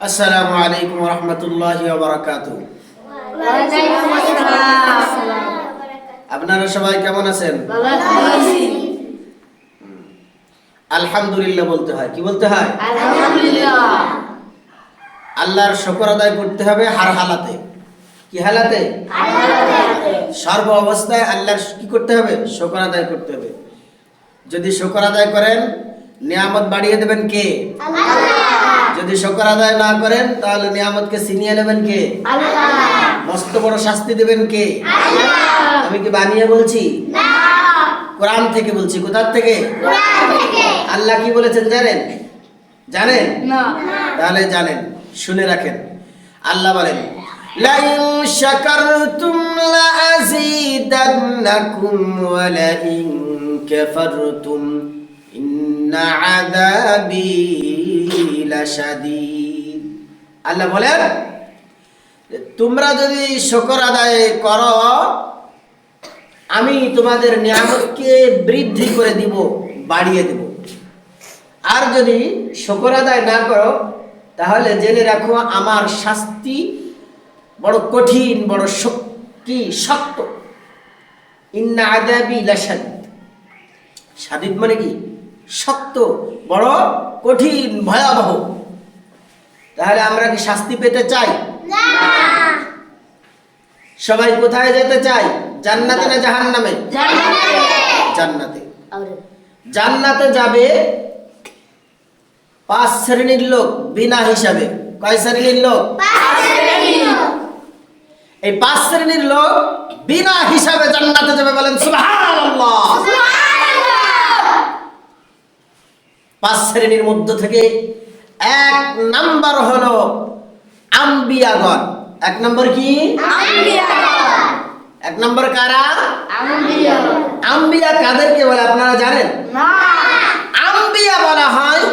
আসসালামু আলাইকুম রহমতুল্লাহ আপনারা সবাই কেমন আছেন? আলহামদুলিল্লাহ বলতে হয়। কি বলতে হয়? আল্লাহর শকর আদায় করতে হবে হার হালাতে। কি হালাতে? সর্ব অবস্থায় আল্লাহর কি করতে হবে? শকর আদায় করতে হবে। যদি শকর আদায় করেন নিয়ামত বাড়িয়ে দেবেন কে? যদি শকর আদায় না করেন তাহলে নিয়ামতকে ছিনিয়ে নেবেন কে? মস্ত বড় শাস্তি দেবেন কে? আমি কি বানিয়ে বলছি? কোরআন থেকে বলছি কোথার থেকে? আল্লাহ কি বলেছেন জানেন? জানেন? তাহলে জানেন শুনে রাখেন। আল্লাহ বলেন লাইন শাকারতুম লাআযীদান্নাকুম ওয়া লাইন আল্লাহ বলেন তোমরা যদি শুকর আদায় করো, আমি তোমাদের নিয়ামতকে বৃদ্ধি করে দিব, বাড়িয়ে দিব। আর যদি শকর আদায় না করো, তাহলে জেনে রাখো, আমার শাস্তি বড় কঠিন, বড় শক্তি, শক্ত। ইন্না আদাবি লাসাদিদ সাদিদ মানে কি? শক্ত বড় কঠিন ভয়াবহ। তাহলে আমরা কি শাস্তি পেতে চাই? সবাই কোথায় যেতে চাই জান্নাতে না জাহান্নামে? জান্নাতে। জান্নাতে। যাবে পাঁচ শ্রেণির লোক বিনা হিসাবে। কয় শ্রেণির লোক? এই পাঁচ শ্রেণির লোক বিনা হিসাবে জান্নাতে যাবে বলেন সুবহানাল্লাহ। পাঁচ শ্রেণির মধ্য থেকে এক নাম্বার হলো আম্বিয়াগণ। এক নম্বর কি? এক নম্বর কারা? আম্বিয়া কাদেরকে বলে আপনারা জানেন? আম্বিয়া বলা হয়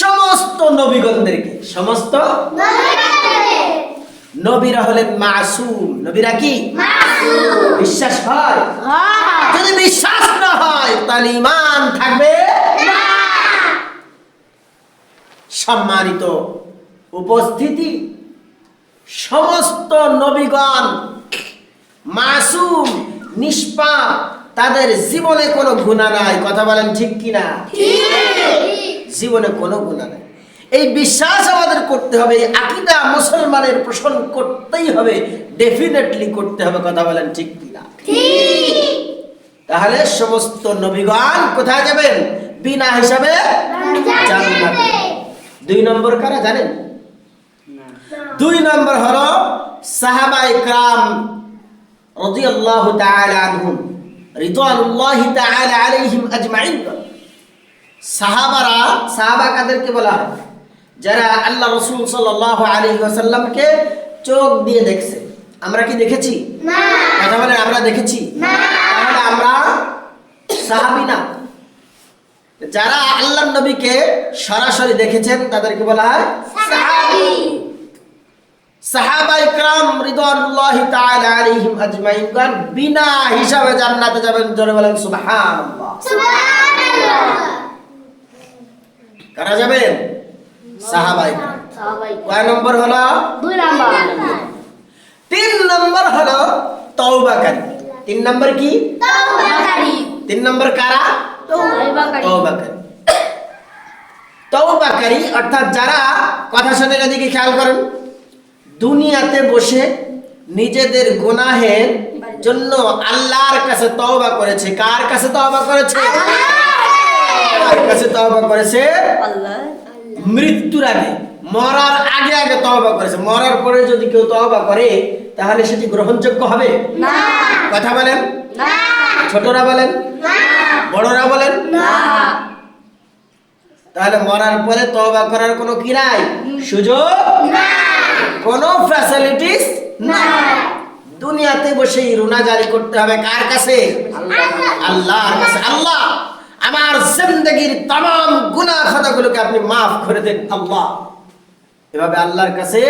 সমস্ত নবীগণদেরকে। সমস্ত নবীরা হলেন মাসুম। নবীরা কি? বিশ্বাস হয়? যদি বিশ্বাস না হয় তাহলে ইমান থাকবে সম্মানিত উপস্থিতি সমস্ত নবীগণ মাসুম নিষ্পাপ তাদের জীবনে কোনো গুণা নাই। কথা বলেন ঠিক কিনা? জীবনে কোনো গুণা নাই। এই বিশ্বাস আমাদের করতে হবে এই আকিদা মুসলমানের পোষণ করতেই হবে ডেফিনেটলি করতে হবে। কথা বলেন ঠিক কিনা? তাহলে সমস্ত নবীগণ কোথায় যাবেন? বিনা হিসাবে জান্নাতে। দুই নম্বর কারা জানেন? দুই নম্বর হলো সাহাবা ইকরাম রাদিয়াল্লাহু তাআলা আনহুম রিদওয়ানুল্লাহি তাআলা আলাইহিম আজমাইন। সাহাবারা সাহাবা কাদেরকে বলা হয়? যারা আল্লাহ রসুল সাল্লাল্লাহু আলাইহি ওয়াসাল্লামকে চোখ দিয়ে দেখছে। আমরা কি দেখেছি? কথা বলেন আমরা দেখেছি? তাহলে আমরা সাহাবী না। যারা আল্লাহ নবীকে সরাসরি দেখেছেন তাদেরকে বলা হয় সাহাবা। ইকরাম রিদওয়ানুল্লাহি তাআলা আলাইহিম আজমাইন। বিনা হিসাবে জান্নাতে যাবেন জোরে বলেন সুবহানাল্লাহ। কারা যাবেন? সাহাবা ইকরাম। কয় নম্বর হলো? দুই নাম্বার। তিন নম্বর হলো তওবাকারী। তিন নম্বর কি? তিন নম্বর কারা? তওবাকারী। অর্থাৎ যারা কথা শুনে এদিকে খেয়াল করেন দুনিয়াতে বসে নিজেদের গুনাহের জন্য আল্লাহর কাছে তওবা করেছে। কার কাছে তওবা করেছে? কার কাছে তওবা করেছে? আল্লাহ মৃত্যুর আগে মরার আগে আগে তওবা করেছে। মরার পরে যদি কেউ তওবা করে তাহলে সেটি গ্রহণযোগ্য হবে? না। কথা বলেন? না। ছোটরা বলেন? বড়রা বলেন? না। তাহলে মরার পরে তবা করার কোনো কি নাই? সুযোগ? কোনো ফ্যাসিলিটিস না। দুনিয়াতে বসে রুনা জারি করতে হবে কার কাছে? আল্লাহ কাছে। আল্লাহ আমার জিন্দগির তাম গুনা খাতাগুলোকে আপনি মাফ করে দেন। আল্লাহ। এভাবে আল্লাহর কাছে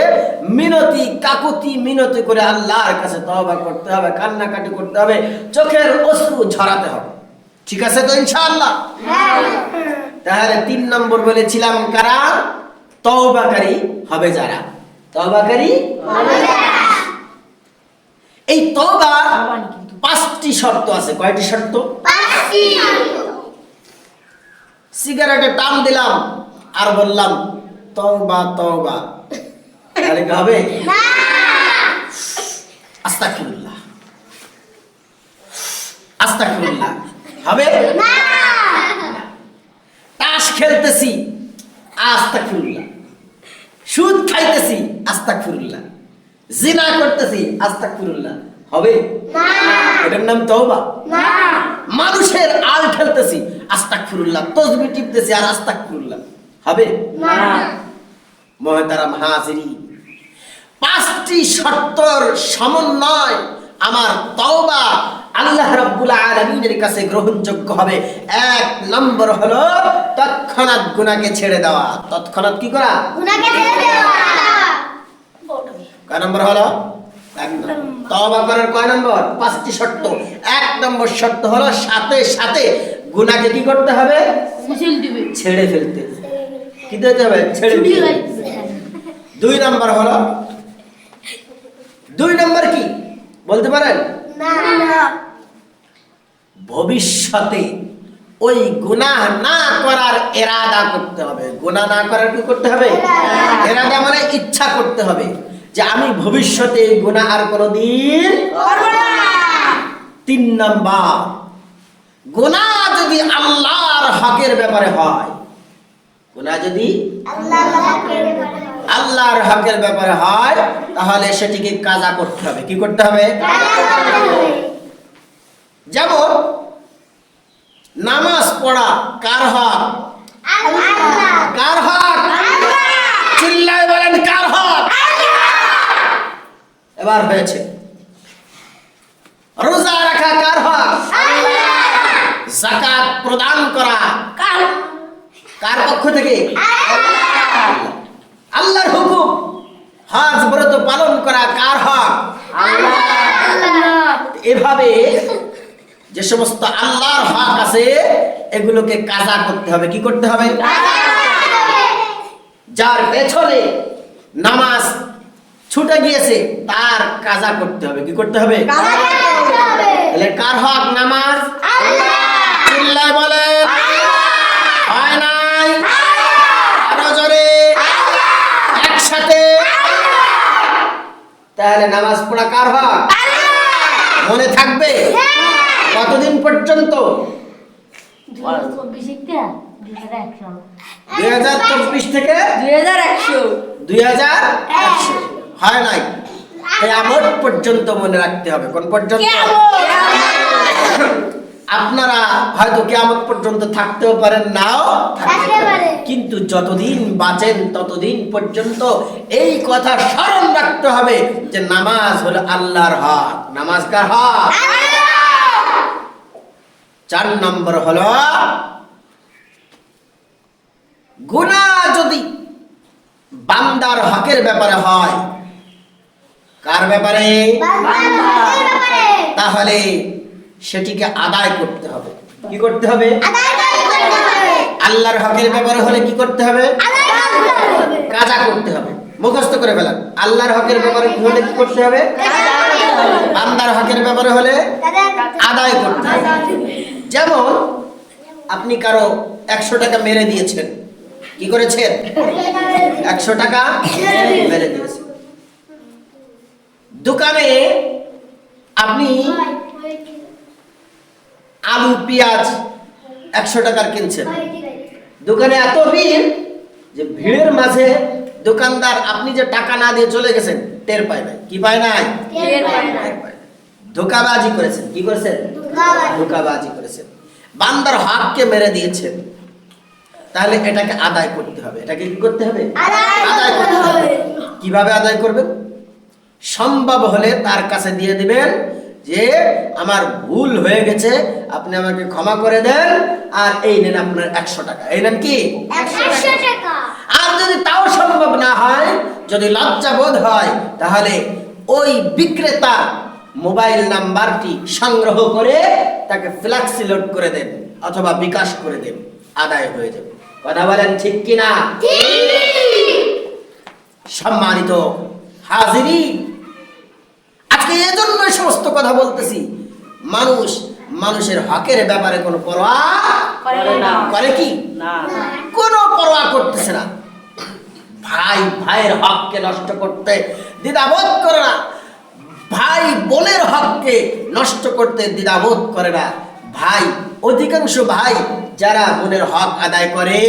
মিনতি কাকুতি মিনতি করে আল্লাহর কাছে তবা করতে হবে কান্নাকাটি করতে হবে চোখের অশ্রু ঝরাতে হবে। ঠিক আছে তো ইনশাআল্লাহ? তাহলে তিন নম্বর বলেছিলাম কারা? তওবাকারী হবে যারা? তওবাকারী এই তওবা পাঁচটি শর্ত আছে। কয়টি শর্ত? সিগারেটে টান দিলাম আর বললাম তওবা তওবা। তাহলে কি হবে? আস্তাগফিরুল্লাহ। আস্তাগফিরুল্লাহ। হবে? তাস খেলতেছি আস্তাগফিরুল্লাহ। সুদ খাইতেছি আস্তাগফিরুল্লাহ। জিনা করতেছি আস্তাগফিরুল্লাহ। হবে? এটার নাম তওবা। মানুষের আল ঠেলতেছি আস্তাগফিরুল্লাহ। তসবি টিপতেছি আর আস্তা আস্তাগফিরুল্লাহ। হবে? মহতারাম হাজিরি। পাঁচটি শর্তর সমন্বয় আমার তওবা আল্লাহ রাব্বুল আলামিনের কাছে গ্রহণযোগ্য হবে। এক নম্বর হলো তৎক্ষণাৎ গুনাহকে ছেড়ে দেওয়া। তৎক্ষণাৎ কি করা? কয় নম্বর হলো? নম্বর। করার কয় নম্বর? পাঁচটি শর্ত। এক নম্বর শর্ত হলো সাথে সাথে গুনাহকে কি করতে হবে? ছেড়ে ফেলতে কি দিতে হবে? ছেড়ে দুই নম্বর হলো? দুই নম্বর কি? বলতে পারেন? ভবিষ্যতে ওই গুনাহ না করার এরাদা করতে হবে। গুনাহ না করার কি করতে হবে? এরাদা। মানে ইচ্ছা করতে হবে যে আমি ভবিষ্যতে এই গুনাহ আর কোনোদিন তিন নম্বর, গুনাহ যদি আল্লাহর হকের ব্যাপারে হয়, গুনাহ যদি হকের ব্যাপারে হয় তাহলে সেটিকে কাজা করতে হবে। কি করতে হবে? যেমন নামাজ পড়া কার হক? কার হক? চিল্লায় বলেন কার হক? এবার হয়েছে। রোজা রাখা কার হক? জাকাত প্রদান করা? কার পক্ষ থেকে আল্লাহর হুকুম হজ ব্রত পালন করা কার হক এভাবে যে সমস্ত আল্লাহর হক আছে এগুলোকে কাজা করতে হবে। কি করতে হবে? যার পেছনে নামাজ ছুটে গিয়েছে তার কাজা করতে হবে। কি করতে হবে? তাহলে কার হক? নামাজ? চিল্লায় বলে হয় নাই? আরও জোরে। একসাথে। তাহলে নামাজ পড়া কার হক? মনে থাকবে? কতদিন পর্যন্ত? দুই হাজার চব্বিশ থেকে দুই হাজার একশো দুই হাজার একশো। হয়। নাই? কেয়ামত পর্যন্ত মনে রাখতে হবে। কোন পর্যন্ত? আপনারা হয়তো কেয়ামত পর্যন্ত থাকতেও পারেন নাও। কিন্তু যতদিন বাঁচেন ততদিন পর্যন্ত এই কথা স্মরণ রাখতে হবে যে নামাজ হলো আল্লাহর হক নামাজ কার হক চার নম্বর হলো গুনাহ যদি বান্দার হকের ব্যাপারে হয় কার ব্যাপারে। তাহলে সেটিকে আদায় করতে হবে। কি করতে হবে? আল্লাহর হকের ব্যাপারে হলে কি করতে হবে? কাজা করতে হবে। মুখস্থ করে ফেলান। আল্লাহর হকের ব্যাপারে কি হলে কি করতে হবে? বান্দার হকের ব্যাপারে হলে আদায় করতে হবে। যেমন আপনি কারও একশো টাকা মেরে দিয়েছেন। কি করেছেন? একশো টাকা মেরে দিয়েছেন। দোকানে আপনি আলু পেঁয়াজ একশো টাকার কিনছেন। দোকানে এত ভিড় যে ভিড়ের মাঝে দোকানদার আপনি যে টাকা না দিয়ে চলে গেছেন টের পায় নাই। কি পায় নাই? পায় নাই। ধোকাবাজি করেছেন। কি করেছেন? ধোকাবাজি। করেছেন। বান্দার হককে মেরে দিয়েছেন। তাহলে এটাকে আদায় করতে হবে। এটাকে কি করতে হবে? আদায় করতে হবে। কীভাবে আদায় করবেন? সম্ভব হলে তার কাছে দিয়ে দিবেন। যে আমার ভুল হয়ে গেছে আপনি আমাকে ক্ষমা করে দেন আর এই নেন আপনার একশো টাকা। এই নেন কি? আর যদি তাও সম্ভব না হয় যদি লজ্জা বোধ হয় তাহলে ওই বিক্রেতা মোবাইল নাম্বারটি সংগ্রহ করে তাকে ফ্ল্যাক্সি লোড করে দেন অথবা বিকাশ করে দেন আদায় হয়ে যাবে। কথা বলেন ঠিক কিনা? ঠিক। সম্মানিত হাজিরি আজকে এজন্য সমস্ত কথা বলতেছি। মানুষ মানুষের হকের ব্যাপারে কোনো পরোয়া করে না। করে কি? না। কোনো পরোয়া করতেছে না। ভাই ভাইয়ের হককে নষ্ট করতে দ্বিধাবোধ করে না। ভাই বোনের হককে নষ্ট করতে দ্বিধাবোধ করে না। ভাই অধিকাংশ ভাই যারা বোনের হক আদায় করে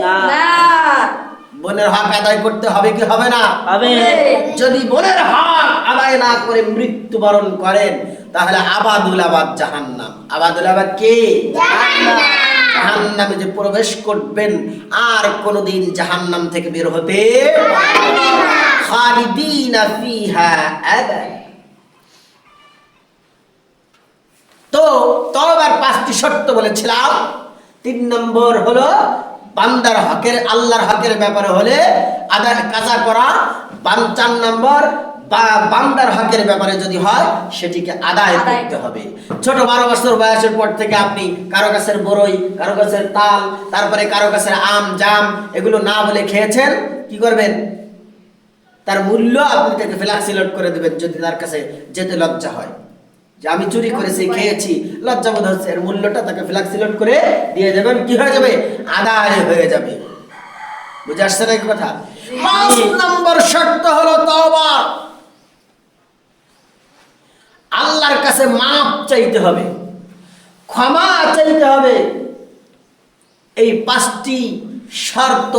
না। না। বোনের হক আদায় করতে হবে কি হবে না? হবে। যদি বোনের হক আদায় না করে মৃত্যুবরণ করেন তাহলে আবাদুল আবাদ জাহান্নাম। আবাদুল আবাদ কে? জাহান্নামে। যে প্রবেশ করবেন আর কোনোদিন জাহান্নাম থেকে বের হতে খালিদিনা ফিহা আবাদা তো তবার পাঁচটি শর্ত বলেছিলাম। তিন নম্বর হলো বান্দার হকের আল্লাহর হকের ব্যাপারে হলে আদায় কাজা করা বান চার নম্বর বা বান্দার হকের ব্যাপারে যদি হয় সেটিকে আদায় আদায়। করতে হবে। ছোট বারো বছর বয়সের পর থেকে আপনি কারও গাছের বরই কারও গাছের তাল তারপরে কারও গাছের আম জাম এগুলো না বলে খেয়েছেন কি করবেন? তার মূল্য আপনি তাকে ফ্ল্যাক্সিলোড করে দেবেন যদি তার কাছে যেতে লজ্জা হয়। যে আমি চুরি করেছি খেয়েছি, লজ্জা বোধ হচ্ছে এর মূল্যটা তাকে ফ্ল্যাক্সিলোড করে দিয়ে দেবেন, কি হয়ে যাবে? আদায় হয়ে যাবে। বুঝে আসছে না কথা? পাঁচ নম্বর শর্ত হলো তওবা। আল্লাহর কাছে মাপ চাইতে হবে, ক্ষমা চাইতে হবে। এই পাঁচটি শর্ত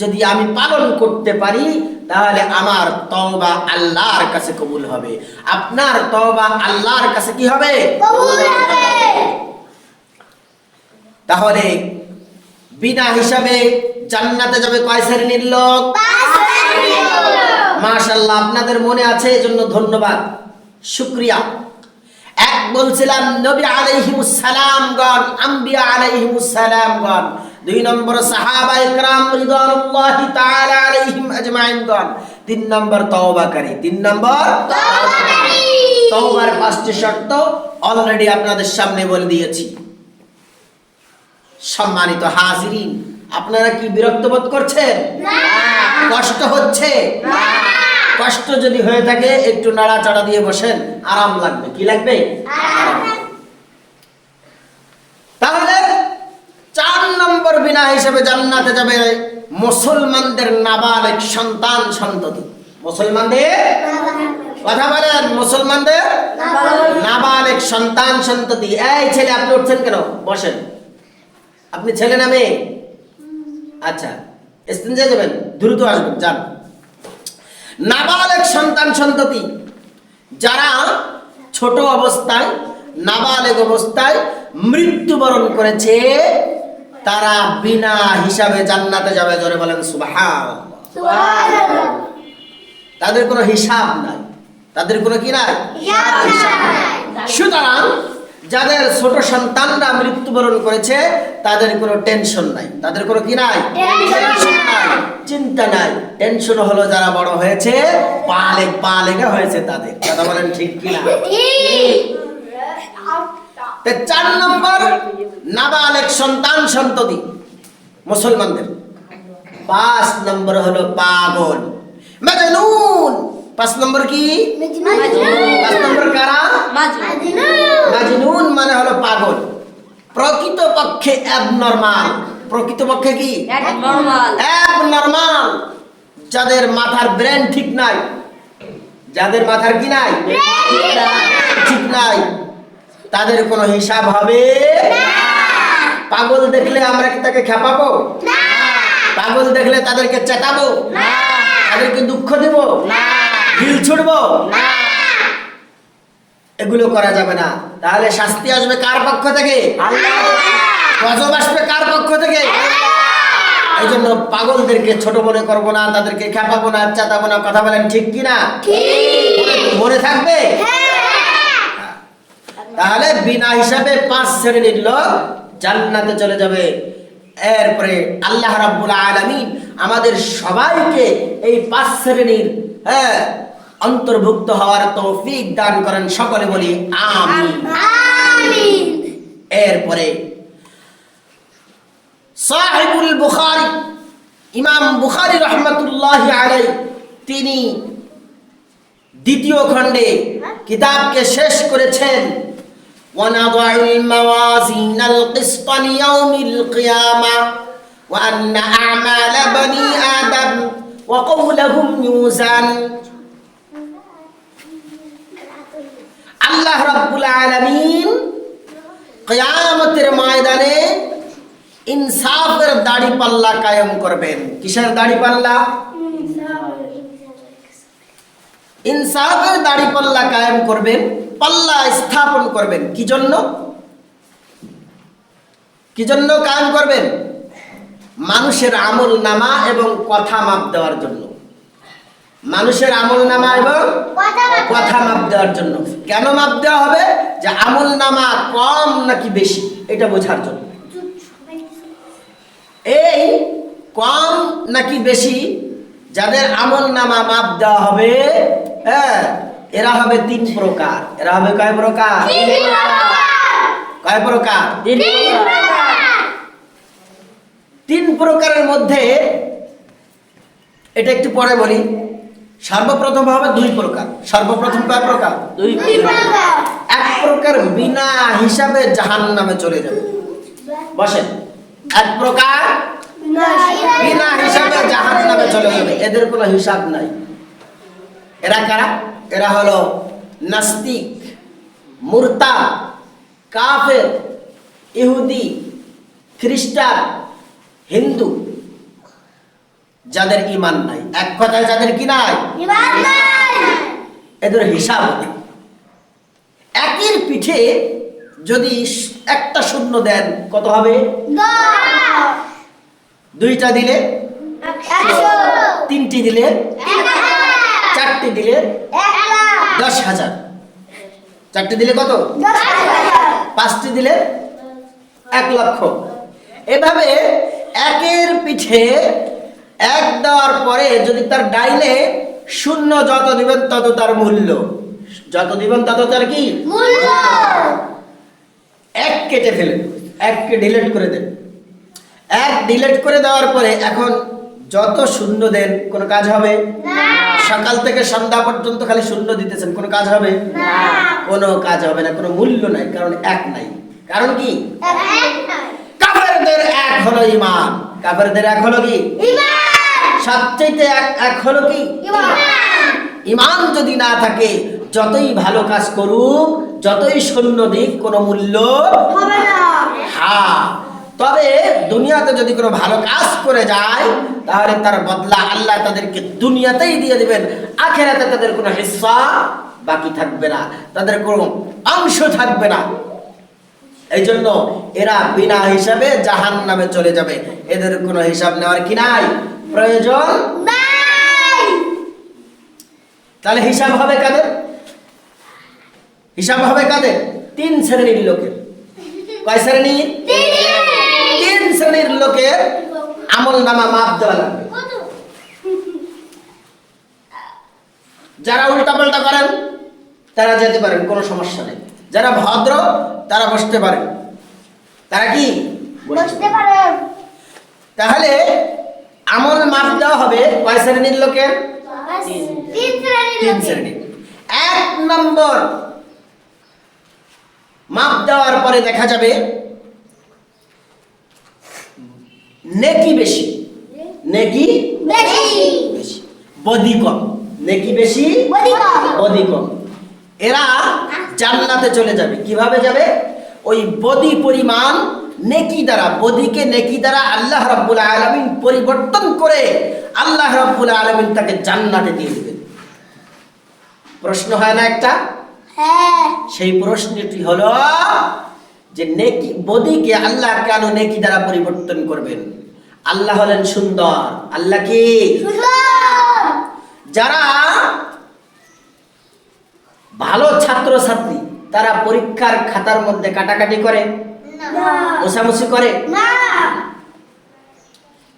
যদি আমি পালন করতে পারি তাহলে আমার তওবা আল্লাহর কাছে কবুল হবে। আপনার তওবা আল্লাহর কাছে কি হবে? কবুল হবে। তাহলে বিনা হিসাবে জান্নাতে যাবে কয় শ্রেণির লোক? মাশাল্লাহ আপনাদের মনে আছে এজন্য ধন্যবাদ। শুক্রিয়া। এক বলছিলাম নবী আলাইহিমুস সালামগণ আম্বিয়া আলাইহিমুস সালামগণ দুই নম্বর সাহাবা ইকরাম রিদওয়ানুল্লাহি তাআলা আলাইহিম আজমাইনগণ তিন নম্বর তওবাকারী। তিন নম্বর তওবার পাঁচটি শর্ত অলরেডি আপনাদের সামনে বলে দিয়েছি। সম্মানিত হাজিরিন আপনারা কি বিরক্ত বোধ করছেন? কষ্ট হচ্ছে? কষ্ট যদি হয়ে থাকে একটু নাড়াচাড়া দিয়ে বসেন আরাম লাগবে। কি লাগবে। তাহলে নম্বর বিনা হিসেবে জান্নাতে যাবে মুসলমানদের নাবালেক সন্তান সন্ততি। মুসলমানদের? কথা বলেন মুসলমানদের? নাবালেক। সন্তান সন্ততি। এই ছেলে আপনি উঠছেন কেন? বসেন। আপনি ছেলে না মেয়ে? আচ্ছা স্টেঞ্জে যাবেন দ্রুত আসবেন যান। নাবালেক সন্তান সন্ততি যারা ছোট অবস্থায় নাবালেক অবস্থায় মৃত্যুবরণ করেছে তারা বিনা হিসাবে জান্নাতে যাবে জোরে বলেন সুবহান তাদের কোনো হিসাব নাই। তাদের কোনো কি নাই? হিসাব সুতরাং যাদের ছোট সন্তানরা মৃত্যুবরণ করেছে তাদের কোনো টেনশন নাই। তাদের কোনো কি নাই? টেনশন নাই। চিন্তা নাই। টেনশন হলো যারা বড় হয়েছে পালেক পালেগা হয়েছে তাদের। কথা বলেন ঠিক কি না তে চার নম্বর নাবালেক সন্তান সন্ততি মুসলমানদের। পাঁচ নম্বর হলো পাগল। মাজনুন। পাঁচ নম্বর কি? পাঁচ নম্বর কারা? মাজনুন। মানে হলো পাগল। প্রকৃত পক্ষে অ্যাবনর্মাল প্রকৃত পক্ষে কি? নর্মাল অ্যাবনর্মাল যাদের মাথার ব্রেন ঠিক নাই। যাদের মাথার কি নাই। ঠিক নাই। তাদের কোনো হিসাব হবে? পাগল দেখলে আমরা কি তাকে খেপাবো? পাগল দেখলে তাদেরকে চেতাবো? তাদেরকে দুঃখ দেব? ঢিল ছুড়বো? এগুলো করা যাবে না। তাহলে শাস্তি আসবে কার পক্ষ থেকে? গজব আসবে কার পক্ষ থেকে? এই জন্য পাগলদেরকে ছোট মনে করব না তাদেরকে খেপাবো না চেতাবো না কথা বলেন ঠিক কি না মনে- মনে থাকবে তাহলে বিনা হিসাবে পাঁচ শ্রেণির লোক জান্নাতে চলে যাবে। এরপরে আল্লাহ রাব্বুল আলামিন আমাদের সবাইকে এই পাঁচ শ্রেণির হ্যাঁ অন্তর্ভুক্ত হওয়ার তৌফিক দান করেন। সকলে বলি আমিন। এরপরে সাহিবুল বুখারী ইমাম বুখারী রহমতুল্লাহ আলাই তিনি দ্বিতীয় খণ্ডে কিতাবকে শেষ করেছেন। ونضع الموازين القسط ليوم القيامة وأن أعمال بني آدم وقولهم يوزن আল্লাহ রাব্বুল আলামিন কিয়ামতের ময়দানে ইনসাফের দাড়ি পাল্লা কায়েম করবেন কিসের দাড়ি পাল্লা ইনসাফের দাড়ি পাল্লা কায়েম করবেন, পাল্লা স্থাপন করবেন। কি জন্য কি জন্য কায়েম করবেন? মানুষের আমল নামা এবং কথা মাপ দেওয়ার জন্য। মানুষের আমল নামা এবং কথা মাপ দেওয়ার জন্য। কেন মাপ দেওয়া হবে? যে আমল নামা কম নাকি বেশি? এটা বোঝার জন্য। এই কম নাকি বেশি? যাদের আমল নামা মাপ দেওয়া হবে হ্যাঁ এরা হবে তিন প্রকার। এরা হবে কয় প্রকার? কয় প্রকার? তিন প্রকার। তিন প্রকারের মধ্যে এটা একটু পরে বলি সর্বপ্রথম হবে দুই প্রকার। সর্বপ্রথম কয় প্রকার? দুই এক প্রকার বিনা হিসাবে জাহান নামে চলে যাবে। বসেন। এক প্রকার বিনা হিসাবে জাহান নামে চলে যাবে। এদের কোনো হিসাব নাই। এরা কারা? এরা হলো নাস্তিক মুরতা কাফের ইহুদি খ্রিস্টান হিন্দু। যাদের ইমান নাই এক কথায় যাদের কি নাই? এদের হিসাব নেই। একের পিঠে যদি একটা শূন্য দেন কত হবে? দুইটা দিলে? তিনটি দিলে? চারটি দিলে দশ হাজার। চারটি দিলে কত? পাঁচটি দিলে এক লক্ষ। এভাবে একের পিঠে এক দেওয়ার পরে যদি তার ডাইনে শূন্য যত দিবেন তত তার মূল্য। যত দিবেন তত তার কি? এক কেটে ফেলেন। এককে ডিলেট করে দেন। এক ডিলেট করে দেওয়ার পরে এখন যত শূন্য দেন কোনো কাজ হবে? সকাল থেকে সন্ধ্যা পর্যন্ত খালি শূন্য দিতেছেন কোনো কাজ হবে? কোনো কাজ হবে না কোনো মূল্য নাই কারণ এক নাই। কারণ কি? কাফেরদের এক হলো ইমান কাফেরদের এক হলো কি? সবচেয়ে এক এক হলো কি? ইমান যদি না থাকে যতই ভালো কাজ করুক যতই সৈন্য দিক কোনো মূল্য হ্যাঁ তবে দুনিয়াতে যদি কোনো ভালো কাজ করে যায় তাহলে তার বদলা আল্লাহ তাদেরকে দুনিয়াতেই দিয়ে দেবেন। আখেরাতে তাদের কোনো হিস্সা বাকি থাকবে না। তাদের কোনো অংশ থাকবে না। এই জন্য এরা বিনা হিসাবে জাহান নামে চলে যাবে। এদের কোনো হিসাব নেওয়ার কি নাই? প্রয়োজন তাহলে হিসাব হবে কাদের? হিসাব হবে কাদের? তিন শ্রেণির লোকের। কয় শ্রেণি? শ্রেণির লোকের আমল নামা মাপ দেওয়া লাগবে। যারা উল্টা পাল্টা করেন তারা যেতে পারেন কোনো সমস্যা নেই। যারা ভদ্র তারা বসতে পারেন। তারা কি? বসতে পারেন তাহলে আমল মাপ দেওয়া হবে কয় শ্রেণির লোকের? তিন শ্রেণির শ্রেণি এক নম্বর। মাপ দেওয়ার পরে দেখা যাবে নেকি বেশি? নেকি বেশি। বদি কম নেকি বেশি? বদি কম। বদি কম এরা জান্নাতে চলে যাবে। কীভাবে যাবে? ওই বদি পরিমাণ নেকি দ্বারা বদিকে নেকি দ্বারা আল্লাহ রাব্বুল আলামিন পরিবর্তন করে আল্লাহ রাব্বুল আলামিন তাকে জান্নাতে দিয়ে দেবেন। প্রশ্ন হয় না একটা? হ্যাঁ। সেই প্রশ্নটি হলো যে নেকি বদিকে আল্লাহ কেন নেকি দ্বারা পরিবর্তন করবেন। আল্লাহ হলেন সুন্দর। আল্লাহ কি? যারা ভালো ছাত্র ছাত্রী তারা পরীক্ষার খাতার মধ্যে কাটাকাটি করে মোছামুছি করে।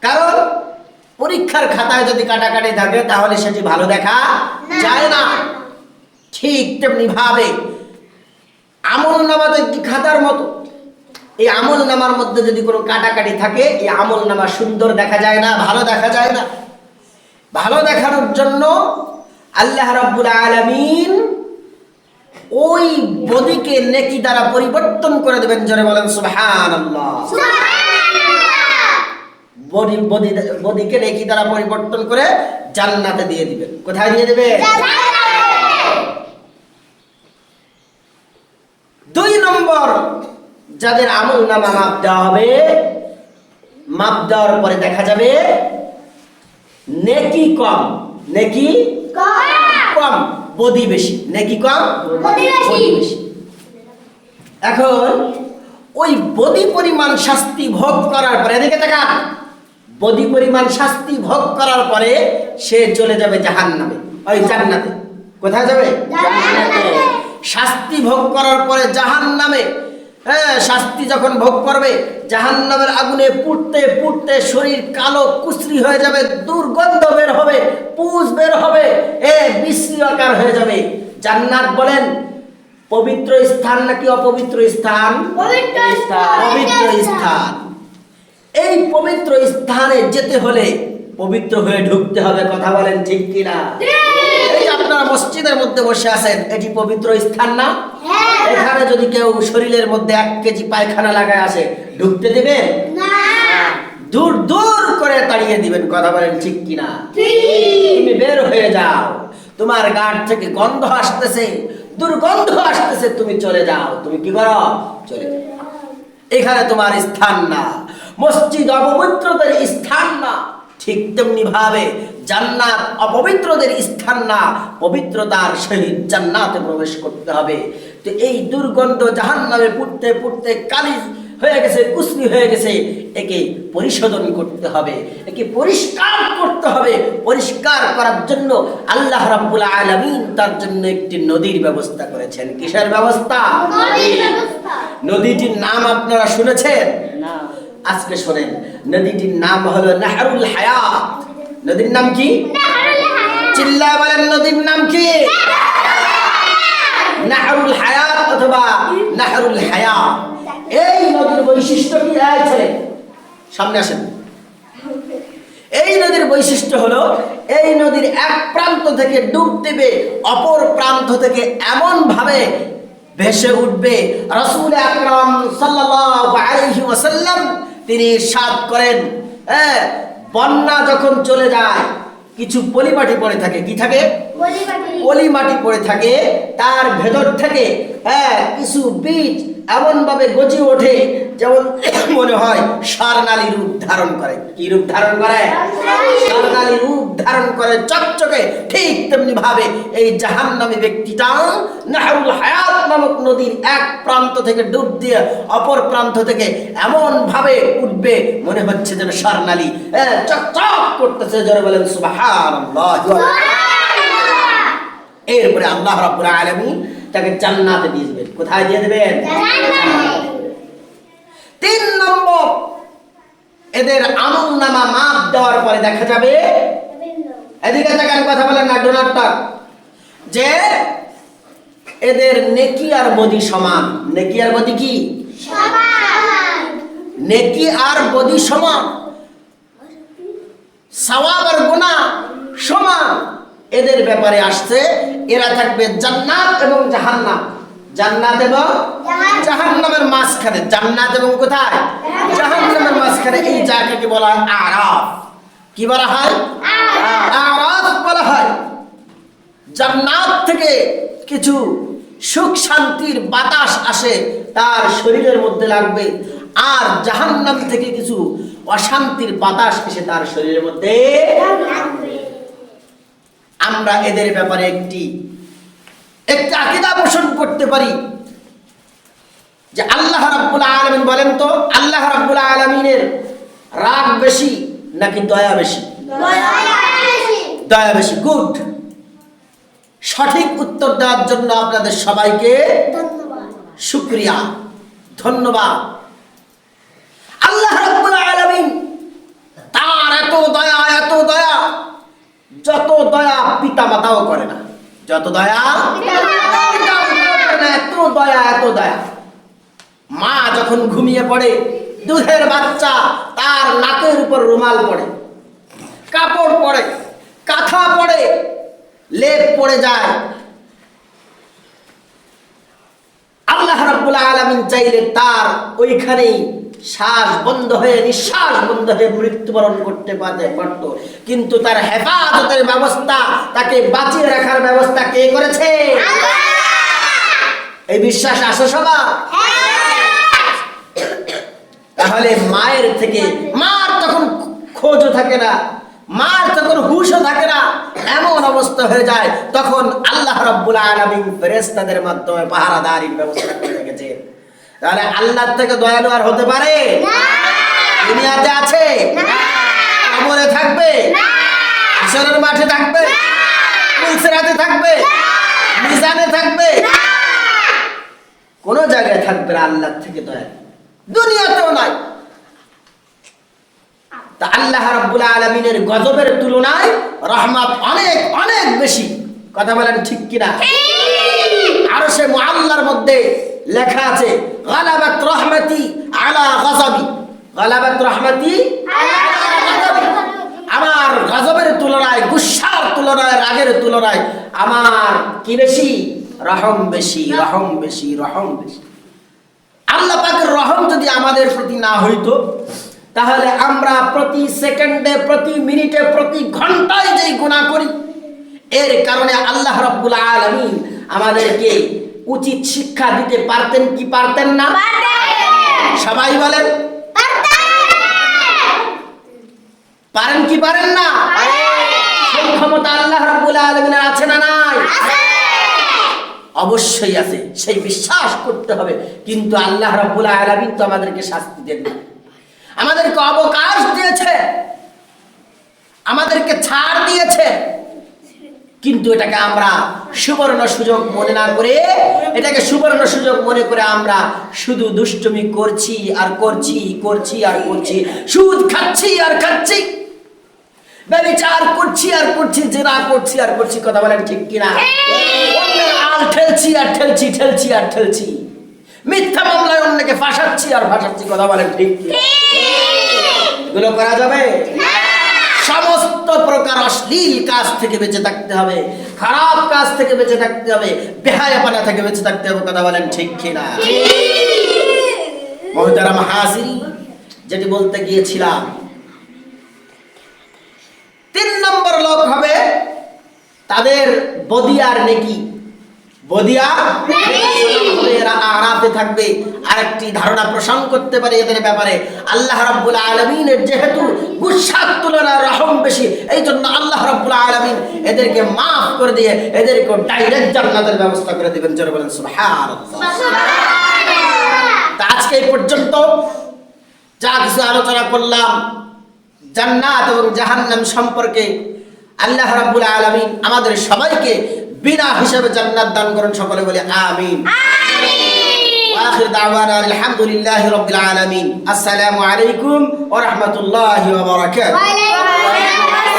কারণ পরীক্ষার খাতায় যদি কাটাকাটি থাকে তাহলে সেটি ভালো দেখা যায় না। ঠিক তেমনি ভাবে আমল নামাজ একটি খাতার মতো? এই আমল নামার মধ্যে যদি কোনো কাটাকাটি থাকে এই আমল নামা সুন্দর দেখা যায় না ভালো দেখা যায় না। ভালো দেখানোর জন্য আল্লাহ রাব্বুল আলামিন ওই বদিকে নেকি দ্বারা পরিবর্তন করে দেবেন জোরে বলেন সুবহানাল্লাহ। বডি বডি বডিকে নেকি দ্বারা পরিবর্তন করে জান্নাতে দিয়ে দিবেন। কোথায় দিয়ে দেবে দুই নম্বর যাদের আমল নামা মাপ দেওয়া হবে মাপ দেওয়ার পরে দেখা যাবে নেকি কম নেকি কম বদি বেশি নেকি কম বদি বেশি। এখন ওই বদি পরিমাণ শাস্তি ভোগ করার পরে এদিকে তাকান বদি পরিমাণ শাস্তি ভোগ করার পরে সে চলে যাবে জাহান্নামে ওই জান্নাতে। কোথায় যাবে? শাস্তি ভোগ করার পরে জাহান নামে হ্যাঁ শাস্তি যখন ভোগ করবে জাহান নামের আগুনে পুড়তে পুড়তে শরীর কালো কুচরি হয়ে যাবে দুর্গন্ধ বের হবে পুজ বের হবে এ বিশ্রী আকার হয়ে যাবে। জান্নাত বলেন পবিত্র স্থান নাকি অপবিত্র স্থান? পবিত্র স্থান। পবিত্র স্থান। এই পবিত্র স্থানে যেতে হলে পবিত্র হয়ে ঢুকতে হবে কথা বলেন ঠিক কিনা? আপনারা মসজিদের মধ্যে বসে আছেন এটি পবিত্র স্থান না? হ্যাঁ। এখানে যদি কেউ শরীরের মধ্যে এক কেজি পায়খানা লাগায় আসে ঢুকতে দিবেন? দূর দূর করে তাড়িয়ে দিবেন কথা বলেন ঠিক কিনা? তুমি বের হয়ে যাও তোমার গাঢ় থেকে গন্ধ আসতেছে দুর্গন্ধ আসতেছে তুমি চলে যাও। তুমি কি করো? চলে এখানে তোমার স্থান না। মসজিদ অপবিত্রদের স্থান না। ঠিক তেমনি ভাবে জান্নাত অপবিত্রদের স্থান না পবিত্রতার সহিত জান্নাতে প্রবেশ করতে হবে। তো এই দুর্গন্ধ জাহান্নামে পুড়তে পুড়তে কালি হয়ে গেছে কুসরি হয়ে গেছে একে পরিশোধন করতে হবে একে পরিষ্কার করতে হবে। পরিষ্কার করার জন্য আল্লাহ রাব্বুল আলামিন তার জন্য একটি নদীর ব্যবস্থা করেছেন। কিসের ব্যবস্থা? নদীটির নাম আপনারা শুনেছেন? আজকে শোনেন নদীটির নাম হলো নাহরুল হায়াত নদীর নাম কি? চিল্লা বলেন নদীর নাম কি? নাহরুল হায়াত অথবা নাহরুল হায়াত এই নদীর বৈশিষ্ট্য কি? ছেলে সামনে আসেন। এই নদীর বৈশিষ্ট্য হলো এই নদীর এক প্রান্ত থেকে ডুব দেবে অপর প্রান্ত থেকে এমন ভাবে ভেসে উঠবে। রসুল আকরাম সাল্লাল্লাহু আলাইহি ওয়াসাল্লাম তিনি সাত করেন। হ্যাঁ বন্যা যখন চলে যায় কিছু পলিমাটি পড়ে থাকে। কি থাকে? পলি মাটি পড়ে থাকে তার ভেতর থেকে হ্যাঁ কিছু বীজ এমন ভাবে গজি ওঠে যেমন মনে হয় স্বর্ণালী রূপ ধারণ করে। কি রূপ ধারণ করে? স্বর্ণালী রূপ ধারণ করে চকচকে ঠিক তেমনি ভাবে এই জাহান্নামী ব্যক্তিটা নাহরুল হায়াত নামক নদীর এক প্রান্ত থেকে ডুব দিয়ে অপর প্রান্ত থেকে এমন ভাবে উঠবে মনে হচ্ছে যেন হ্যাঁ চকচক করতেছে জোরে বলেন সুবহানাল্লাহ! এরপরে আল্লাহ রাব্বুল আলামিন তাকে জান্নাতে দিয়ে দেবেন। কোথায় দিয়ে দেবেন? তিন নম্বর এদের আমল নামা মাপ দেওয়ার পরে দেখা যাবে এদিকে তাকান কথা বলেন না ডোনাল্ড ট্রাম্প যে এদের নেকি আর বদি সমান। নেকি আর বদি কি? নেকি আর বদি সমান। সওয়াব আর গুনাহ সমান। এদের ব্যাপারে আসছে এরা থাকবে জান্নাত এবং জাহান্নাম। জান্নাত এবং জাহান্নামের মাঝখানে। জান্নাত এবং কোথায়? জাহান্নামের মাঝখানে। এই জায়গাকে বলা হয় আরাফ। কি বলা হয়? আরাফ। বলা হয়। জান্নাত থেকে কিছু সুখ শান্তির বাতাস আসে তার শরীরের মধ্যে লাগবে। আর জাহান্নাম থেকে কিছু অশান্তির বাতাস এসে তার শরীরের মধ্যে আমরা এদের ব্যাপারে একটি একটি আকিদা পোষণ করতে পারি। যে আল্লাহ রাব্বুল আলামিন বলেন তো, আল্লাহ রাব্বুল আলামিনের রাগ বেশি নাকি দয়া বেশি? দয়া বেশি, গুড। সঠিক উত্তর দেওয়ার জন্য আপনাদের সবাইকে শুক্রিয়া, ধন্যবাদ। আল্লাহ রাব্বুল আলামিন তার এত দয়া এত দয়া যত দয়া পিতা মাতাও করে না যত দয়া করে না, এত দয়া এত দয়া। মা যখন ঘুমিয়ে পড়ে দুধের বাচ্চা তার নাকের উপর রুমাল পড়ে কাপড় পড়ে কাঁথা পড়ে লেপ পড়ে যায় আল্লাহ রাব্বুল আলামিন চাইলে তার ওইখানেই শ্বাস বন্ধ হয়ে নিঃশ্বাস বন্ধ হয়ে মৃত্যুবরণ করতে পারত কিন্তু তার হেফাজতের ব্যবস্থা তাকে বাঁচিয়ে রাখার ব্যবস্থা কে করেছে? এই বিশ্বাস আসে সবার? তাহলে মায়ের থেকে মার তখন খোঁজও থাকে না। মার তখন হুশও থাকে না এমন অবস্থা হয়ে যায় তখন আল্লাহ রাব্বুল আলামিন ফেরেশতাদের মাধ্যমে পাহারাদারির ব্যবস্থা করে রেখেছেন তাহলে আল্লাহর থেকে দয়ালু আর হতে পারে? দুনিয়াতে আছে? কবরে থাকবে? হাসরের মাঠে থাকবে? পুলসিরাতে থাকবে? মিজানে থাকবে? কোন জায়গায় থাকবে না আল্লাহর থেকে দয়া দুনিয়াতেও নাই তা আল্লাহ রাব্বুল আলামিনের গজবের তুলনায় রহমত অনেক অনেক বেশি। কথা বলেন ঠিক কিনা? আরও সে মুআল্লার মধ্যে লেখা আছে, গালাবাত রহমতি আলা গজবি। গালাবাত রহমতি আমার গজবের তুলনায়, গুসার তুলনায়, রাগের তুলনায় আমার কি বেশি? রহম বেশি রহম বেশি রহম বেশি। আল্লাহ পাকের রহম যদি আমাদের প্রতি না হইতো তাহলে আমরা প্রতি সেকেন্ডে প্রতি মিনিটে প্রতি ঘন্টায় যেই গুণা করি এর কারণে আল্লাহ রাব্বুল আলামিন আমাদেরকে উচিত শিক্ষা দিতে পারতেন কি পারতেন না? সবাই বলেন। পারেন কি পারেন না? সেই ক্ষমতা আল্লাহ রাব্বুল আলামিনের আছে না নাই? অবশ্যই আছে। সেই বিশ্বাস করতে হবে। কিন্তু আল্লাহ রাব্বুল আলামিন তো আমাদেরকে শাস্তি দেন না আমাদেরকে অবকাশ দিয়েছে। আমাদেরকে ছাড় দিয়েছে। কিন্তু এটাকে আমরা সুবর্ণ সুযোগ মনে না করে এটাকে সুবর্ণ সুযোগ মনে করে আমরা শুধু দুষ্টুমি করছি আর করছি করছি আর করছি। সুদ খাচ্ছি আর খাচ্ছি। ব্যবচার করছি আর করছি জেনা করছি আর করছি কথা বলেন ঠিক কিনা? আল ঠেলছি আর ঠেলছি ঠেলছি আর ঠেলছি। মিথ্যা মামলায় অন্যকে ফাঁসাচ্ছি আর ফাঁসাচ্ছি কথা বলেন ঠিক এগুলো করা যাবে? সমস্ত প্রকার অশ্লীল কাজ থেকে বেঁচে থাকতে হবে, খারাপ কাজ থেকে বেঁচে থাকতে হবে, বেহায়াপানা থেকে বেঁচে থাকতে হবে, কথা বলেন ঠিক কিনা মহিতারাম হাসিল যেটি বলতে গিয়েছিলাম। তিন নম্বর লোক হবে তাদের বদিয়ার নেকি। বদিয়া? এরা আরাফে থাকবে। আরেকটি ধারণা করতে পারে এদের ব্যাপারে। আল্লাহ রাব্বুল আলামিনের যেহেতু রহম বেশি এই জন্য আল্লাহ রাব্বুল আলামিন এদেরকে মাফ করে দিয়ে এদেরকে ডাইরেক্ট জান্নাতের ব্যবস্থা করে দিবেন। বলেন তা আজকে এই পর্যন্ত যা কিছু আলোচনা করলাম জান্নাত এবং জাহান্নাম সম্পর্কে আল্লাহ রাব্বুল আলামিন আমাদের সবাইকে বিনা হিসাবে জান্নাত দান করেন সকলে বলে আমিন। আখির দাওয়ানা আলহামদুলিল্লাহ রাব্বিল আলামিন। আসসালামু আলাইকুম ওয়া রাহমাতুল্লাহি ওয়া বারাকাতুহু।